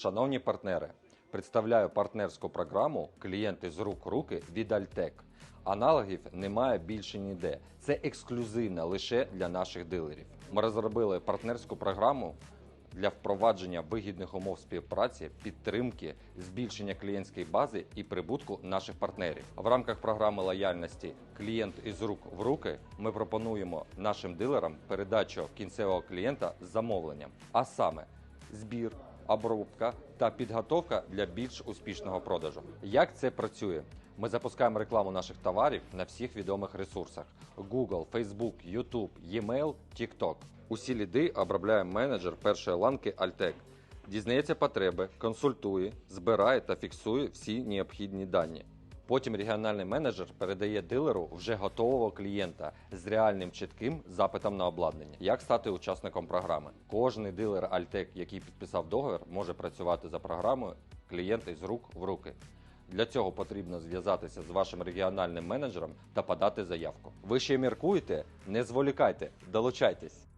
Шановні партнери, представляю партнерську програму Клієнти з рук руки від Альтек. Аналогів немає більше ніде. Це ексклюзивно лише для наших дилерів. Ми розробили партнерську програму для впровадження вигідних умов співпраці, підтримки, збільшення клієнтської бази і прибутку наших партнерів. В рамках програми лояльності Клієнт із рук в руки ми пропонуємо нашим дилерам передачу кінцевого клієнта з замовленням, а саме збір, обробка та підготовка для більш успішного продажу. Як це працює? Ми запускаємо рекламу наших товарів на всіх відомих ресурсах: Google, Facebook, YouTube, e-mail, TikTok. Усі ліди обробляє менеджер першої ланки Altec. Дізнається потреби, консультує, збирає та фіксує всі необхідні дані. Потім регіональний менеджер передає дилеру вже готового клієнта з реальним чітким запитом на обладнання. Як стати учасником програми? Кожний дилер Altec, який підписав договір, може працювати за програмою клієнти з рук в руки. Для цього потрібно зв'язатися з вашим регіональним менеджером та подати заявку. Ви ще міркуєте? Не зволікайте, долучайтесь.